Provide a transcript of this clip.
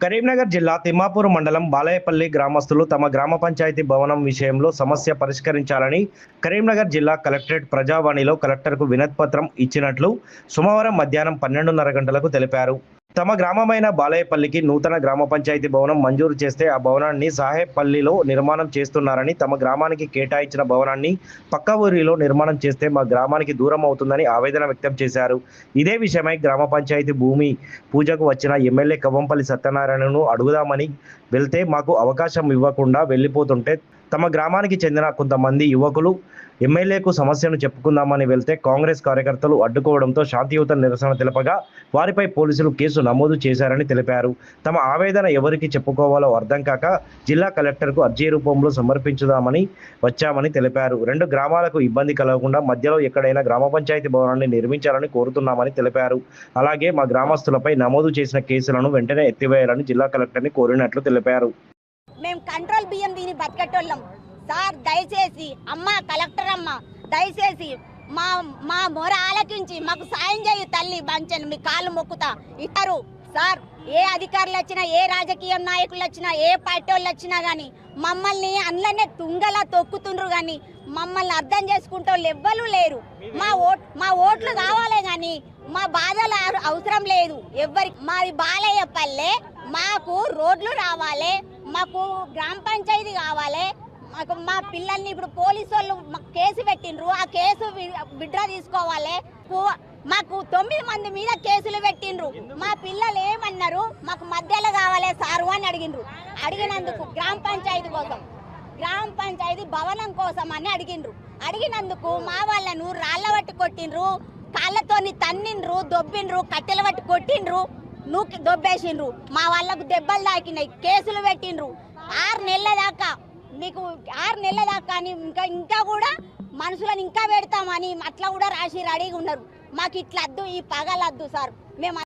కరీంనగర్ జిల్లా తిమ్మాపూర్ మండలం బాలయపల్లి గ్రామస్తులు తమ గ్రామ పంచాయతీ భవనం విషయంలో సమస్య పరిష్కరించాలని కరీంనగర్ జిల్లా కలెక్టరేట్ ప్రజావాణిలో కలెక్టర్కు వినతిపత్రం ఇచ్చినట్లు సోమవారం మధ్యాహ్నం పన్నెండున్నర గంటలకు తెలిపారు. తమ గ్రామమైన బాలయపల్లికి నూతన గ్రామ పంచాయతీ భవనం మంజూరు చేస్తే ఆ భవనాన్ని సాహెబ్పల్లిలో నిర్మాణం చేస్తున్నారని తమ గ్రామానికి కేటాయించిన భవనాన్ని పక్క ఊరిలో నిర్మాణం చేస్తే మా గ్రామానికి దూరం అవుతుందని ఆవేదన వ్యక్తం చేశారు. ఇదే విషయమై గ్రామ పంచాయతీ భూమి పూజకు వచ్చిన ఎమ్మెల్యే కవ్వంపల్లి సత్యనారాయణను అడుగుదామని వెళ్తే మాకు అవకాశం ఇవ్వకుండా వెళ్ళిపోతుంటే తమ గ్రామానికి చెందిన కొంతమంది యువకులు ఎమ్మెల్యేకు సమస్యను చెప్పుకుందామని వెళ్తే కాంగ్రెస్ కార్యకర్తలు అడ్డుకోవడంతో శాంతియుత నిరసన తెలపగా వారిపై పోలీసులు కేసు నమోదు చేశారని తెలిపారు. తమ ఆవేదన ఎవరికి చెప్పుకోవాలో అర్థం కాక జిల్లా కలెక్టర్కు అర్జీ రూపంలో సమర్పించుదామని వచ్చామని తెలిపారు. రెండు గ్రామాలకు ఇబ్బంది కలగకుండా మధ్యలో ఎక్కడైనా గ్రామ పంచాయతీ భవనాన్ని నిర్మించాలని కోరుతున్నామని తెలిపారు. అలాగే మా గ్రామస్తులపై నమోదు చేసిన కేసులను వెంటనే ఎత్తివేయాలని జిల్లా కలెక్టర్ని కోరినట్లు తెలిపారు. మేము కంట్రోల్ బియ్యం దీని బతికెట్టోళ్ళం సార్ దయచేసి అమ్మ కలెక్టర్ అమ్మ దయచేసి మా మా మొర ఆలకించి మాకు సాయం చేయి తల్లి బంచను మీ కాళ్ళు మొక్కుతా. ఇతరు సార్ ఏ అధికారులు వచ్చినా ఏ రాజకీయ నాయకులు వచ్చినా ఏ పార్టీ వాళ్ళు వచ్చినా కానీ మమ్మల్ని అందులోనే తుంగలా తొక్కుతుండ్రు కానీ మమ్మల్ని అర్థం చేసుకుంటే వాళ్ళు ఎవ్వరు లేరు. మా ఓట్ మా ఓట్లు కావాలే కానీ మా బాధలు అవసరం లేదు. ఎవ్వరి మాది బాలయ్య పల్లె మాకు రోడ్లు రావాలి. మాకు గ్రామ పంచాయతీ కావాలి. మాకు మా పిల్లల్ని ఇప్పుడు పోలీసు వాళ్ళు మాకు కేసు పెట్టిండ్రు. ఆ కేసు విడ్రా తీసుకోవాలి. మాకు తొమ్మిది మంది మీద కేసులు పెట్టిండ్రు. మా పిల్లలు ఏమన్నారు? మాకు మధ్యలో కావాలి సారు అని అడిగిండ్రు. అడిగినందుకు గ్రామ పంచాయతీ కోసం గ్రామ పంచాయతీ భవనం కోసం అని అడిగిండ్రు. అడిగినందుకు మా వాళ్ళను రాళ్ళ పట్టి కొట్టిండ్రు. కాళ్ళతోని తన్నిండ్రు దొబ్బిండ్రు కట్టెల పట్టి కొట్టిండ్రు. నూకి దొబ్బేసిండ్రు. మా వాళ్ళకు దెబ్బలు తాకినాయి కేసులు పెట్టిండ్రు. ఆరు నెలల దాకా మీకు ఆరు నెలల దాకా అని ఇంకా ఇంకా కూడా మనుషులను ఇంకా పెడతామని అట్లా కూడా రాసి రెడీగా ఉన్నారు. మాకు ఇట్లా వద్దు ఈ పగలద్దు సార్. మేము